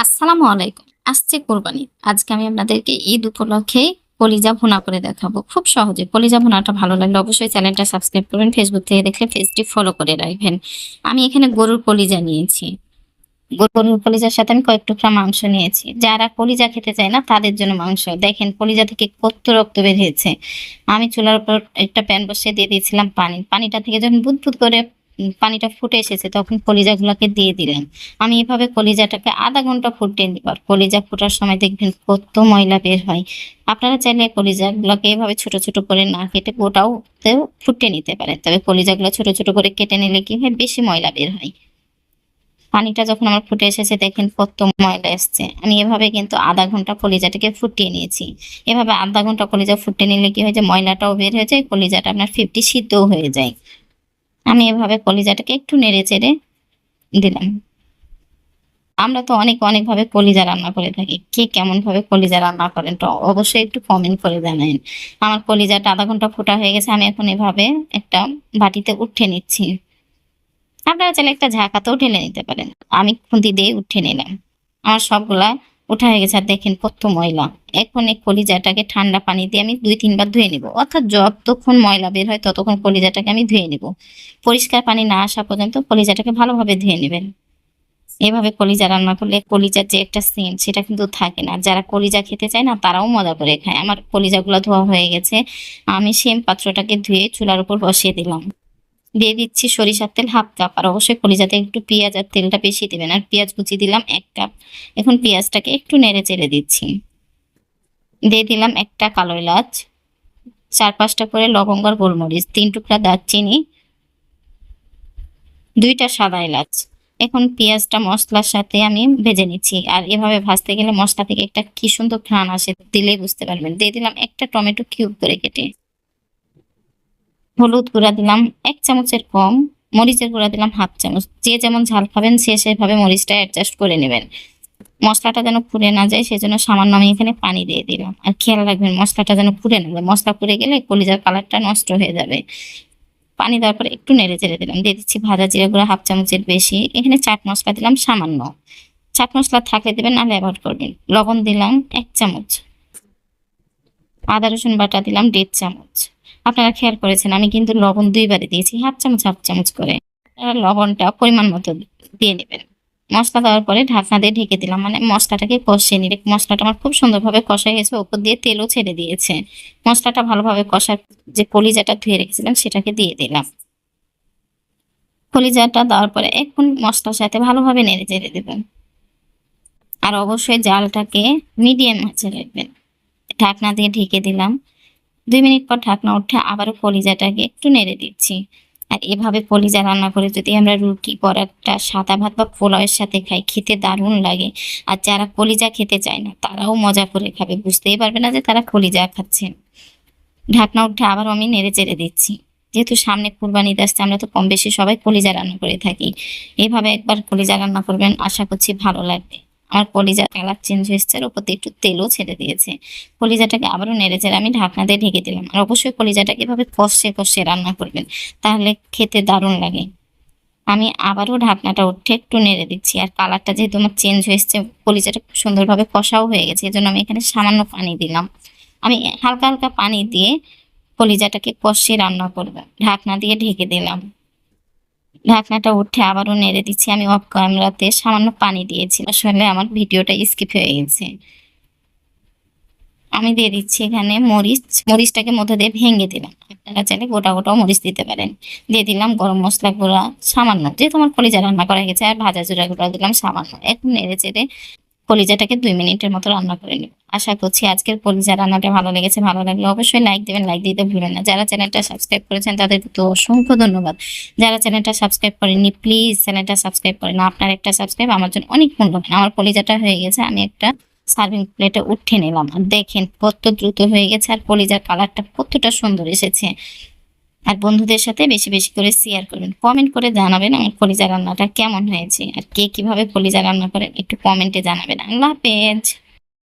আসসালামু আলাইকুম। আসছে কোরবানি। আজকে আমি আপনাদেরকে ঈদ উপলক্ষে কলিজা ভুনা করে দেখাবো। খুব সহজে কলিজা ভুনাটা ভালো লাগলে অবশ্যই চ্যানেলটা সাবস্ক্রাইব করবেন ফেসবুক থেকে দেখলে পেজটি ফলো করে রাখবেন। আমি এখানে গরুর কলিজা নিয়েছি। গরুর কলিজার সাথে আমি কয়েক টুকরা মাংস নিয়েছি। যারা কলিজা খেতে চায় না, তাদের জন্য মাংস। দেখেন, কলিজা থেকে কত রক্ত বেরিয়েছে আমি চুলার উপর একটা প্যান বসিয়ে দিয়ে দিয়েছিলাম পানি। পানিটা থেকে যখন বুদবুদ করে পানিটা ফুটে এসেছে, তখন কলিজাগুলোকে দিয়ে দিলেন। আমি এভাবে কলিজাটাকে আধা ঘণ্টা ফুটিয়ে নিব আর কলিজা ফোটার সময় দেখবেন কত ময়লা বের হয়। আপনারা চাইলে কলিজাগুলোকে এভাবে ছোট ছোট করে না কেটে গোটাও ফুটিয়ে নিতে পারেন, তবে কলিজাগুলো ছোট ছোট করে কেটে নিলে কি হয়, বেশি ময়লা বের হয়। পানিটা যখন আমার ফুটে এসেছে, দেখেন কত ময়লা এসছে। আমি এভাবে কিন্তু আধা ঘণ্টা কলিজাটাকে ফুটিয়ে নিয়েছি। এভাবে আধা ঘণ্টা কলিজা ফুটিয়ে নিলে কি হয় যে ময়লাটাও বের হয়ে যায়, কলিজাটা আপনার ফিফটি সিদ্ধও হয়ে যায়। আমি এভাবে কলিজাটাকে একটু নেড়ে চেড়ে দিলাম। আমরা তো অনেক অনেক ভাবে কলিজা রান্না করে থাকি। কে কেমন ভাবে কলিজা রান্না করেন তো অবশ্যই একটু কমেন্ট করে জানাবেন আমার কলিজাটা আধা ঘণ্টা ফোটা হয়ে গেছে, আমি এখন এভাবে একটা বাটিতে উঠে নিচ্ছি। আপনারা চাইলে একটা ঝাঁকাতেও ঢেলে নিতে পারেন। আমি খুন্তি দিয়ে উঠে নিলাম। আমার সবগুলা উঠা হয়ে গেছে। আর দেখেন কত ময়লা। এখন এই কলিজাটাকে ঠান্ডা পানি দিয়ে আমি দুই তিনবার ধুয়ে নিব। অর্থাৎ যতক্ষণ ময়লা বের হয় ততক্ষণ কলিজাটাকে আমি ধুয়ে নিব। পরিষ্কার পানি না আসা পর্যন্ত কলিজাটাকে ভালোভাবে ধুয়ে নেবেন। এভাবে কলিজা রান্না করলে কলিজার যে একটা সেন্ট সেটা কিন্তু থাকে না। যারা কলিজা খেতে চায় না, তারাও মজা করে খায়। আমার কলিজাগুলো ধোয়া হয়ে গেছে। আমি সেম পাত্রটাকে ধুয়ে চুলার উপর বসিয়ে দিলাম। দিয়ে দিচ্ছি সরিষার তেল হাফ কাপ। আর অবশ্যই কলিজাতে একটু পেঁয়াজ আর তেলটা বেশি দেবেন। আর পেঁয়াজ কুচি দিলাম এক কাপ। এখন পেঁয়াজটাকে একটু নেড়ে চেড়ে দিচ্ছি। দিয়ে দিলাম একটা কালো এলাচ, চার পাঁচটা করে লবঙ্গ আর গোলমরিচ, তিন টুকরা দারচিনি, দুইটা সাদা এলাচ। এখন পেঁয়াজটা মশলার সাথে আমি ভেজে নিচ্ছি। আর এভাবে ভাজতে গেলে মশলা থেকে একটা কি সুন্দর ঘ্রাণ আসে দিলেই বুঝতে পারবেন। দিয়ে দিলাম একটা টমেটো কিউব করে কেটে। হলুদ গুঁড়া দিলাম, এক চামচের কম মরিচের গুঁড়া দিলাম, হাফ চামচ। যে যেমন ঝাল খাবেন সে সেভাবে মরিচটা অ্যাডজাস্ট করে নেবেন। মশলাটা যেন পুড়ে না যায়, সেজন্য সামান্য আমি এখানে পানি দিয়ে দিলাম। আর খেয়াল রাখবেন, মশলাটা যেন পুড়ে না যায়। মশলা পুড়ে গেলে কলিজার কালারটা নষ্ট হয়ে যাবে। পানি দেওয়ার পরে একটু নেড়ে চেড়ে দিলাম। দিয়ে দিচ্ছি ভাজা জিরা গুঁড়া হাফ চামচের বেশি। এখানে চাট মশলা দিলাম সামান্য। চাট মশলা থাকলে দেবেন নাহলে অ্যাভয়েড করবেন। লবণ দিলাম এক চামচ। আদা রসুন বাটা দিলাম দেড় চামচ। আপনারা খেয়াল করেছেন, আমি কিন্তু লবণ দুইবারে দিয়েছি, হাফ চামচ হাফ চামচ করে। লবণটা পরিমাণ মতো দিয়ে নেবেন। মশলা দেওয়ার পরে ঢাকনা দিয়ে ঢেকে দিলাম মানে মশলাটাকে কষিয়ে নিলে মশলাটা আমার খুব সুন্দরভাবে কষা গেছে, ওপর দিয়ে তেলও ছেড়ে দিয়েছে। মশলাটা ভালোভাবে কষার যে কলিজাটা ধুয়ে রেখেছিলাম, সেটাকে দিয়ে দিলাম। কলিজাটা দেওয়ার পরে এখন মশলার সাথে ভালোভাবে নেড়ে চেড়ে দেবেন। আর অবশ্যই জালটাকে মিডিয়াম আঁচে রাখবেন। ঢাকনা দিয়ে ঢেকে দিলাম। দুই মিনিট পর ঢাকনা উঠে আবারও কলিজাটাকে একটু নেড়ে দিচ্ছি। আর এভাবে কলিজা রান্না করে যদি আমরা রুটি, পরাটা, সাদা ভাত বা পোলাওয়ের সাথে খাই, খেতে দারুণ লাগে। আর যারা কলিজা খেতে চায় না, তারাও মজা করে খাবে। বুঝতেই পারবে না যে তারা কলিজা খাচ্ছেন ঢাকনা উঠে আবারও আমি নেড়ে চেড়ে দিচ্ছি। যেহেতু সামনে কুরবানি আসছে, আমরা তো কম বেশি সবাই কলিজা রান্না করে থাকি। এভাবে একবার কলিজা রান্না করবেন, আশা করছি ভালো লাগবে। আমার কলিজা কালার চেঞ্জ হয়েছে, আর ওপর একটু তেলও ছেড়ে দিয়েছে। কলিজাটাকে আবারও নেড়ে চেড়ে আমি ঢাকনা দিয়ে ঢেকে দিলাম। আর অবশ্যই কলিজাটাকে এভাবে কষে কষে রান্না করবেন, তাহলে খেতে দারুণ লাগে। আমি আবারও ঢাকনাটা উঠে একটু নেড়ে দিচ্ছি, আর কালারটা যেহেতু আমার চেঞ্জ হয়েছে, কলিজাটা খুব সুন্দরভাবে কষাও হয়ে গেছে, এজন্য আমি এখানে সামান্য পানি দিলাম। আমি হালকা হালকা পানি দিয়ে কলিজাটাকে কষে রান্না করব। ঢাকনা দিয়ে ঢেকে দিলাম। ঢাকনাটা উঠে আবারও নেড়ে দিচ্ছি। আমি অফ ক্যামেরাতে সামান্য পানি দিয়েছি। আসলে আমার ভিডিওটা স্কিপ হয়ে গেছে। আমি দিয়ে দিচ্ছি এখানে মরিচ। মরিচটাকে মধ্যে দিয়ে ভেঙে দিলাম। আপনারা চাইলে গোটা গোটাও মরিচ দিতে পারেন। দিয়ে দিলাম গরম মশলা গুঁড়া সামান্য। যেহেতু আমার কলিজা রান্না করা গেছে, আর ভাজা জোড়া গুঁড়া দিলাম সামান্য। এখন নেড়ে চেড়ে কলিজাটাকে দুই মিনিটের মতো রান্না করে নিব। আশা করছি আজকের কলিজা রান্নাটা ভালো লেগেছে, ভালো লাগলে অবশ্যই লাইক দেবেন লাইক দিতে ভুলবেন না। যারা চ্যানেলটা সাবস্ক্রাইব করেছেন, তাদেরকে তো অসংখ্য ধন্যবাদ। যারা চ্যানেলটা সাবস্ক্রাইব করেননি প্লিজ চ্যানেলটা সাবস্ক্রাইব করেন। আপনার একটা সাবস্ক্রাইব আমার জন্য অনেক মূল্যবান আমার কলিজাটা হয়ে গেছে, আমি একটা সার্ভিং প্লেটে উঠে নিলাম। দেখেন কত দ্রুত হয়ে গেছে, আর কলিজার কালারটা কতটা সুন্দর এসেছে। আর বন্ধুদের সাথে বেশি বেশি করে শেয়ার করবেন। কমেন্ট করে জানাবেন আমার কলিজা রান্নাটা কেমন হয়েছে আর কে কীভাবে কলিজা রান্না করেন একটু কমেন্টে জানাবেন। আল্লাহ হাফেজ।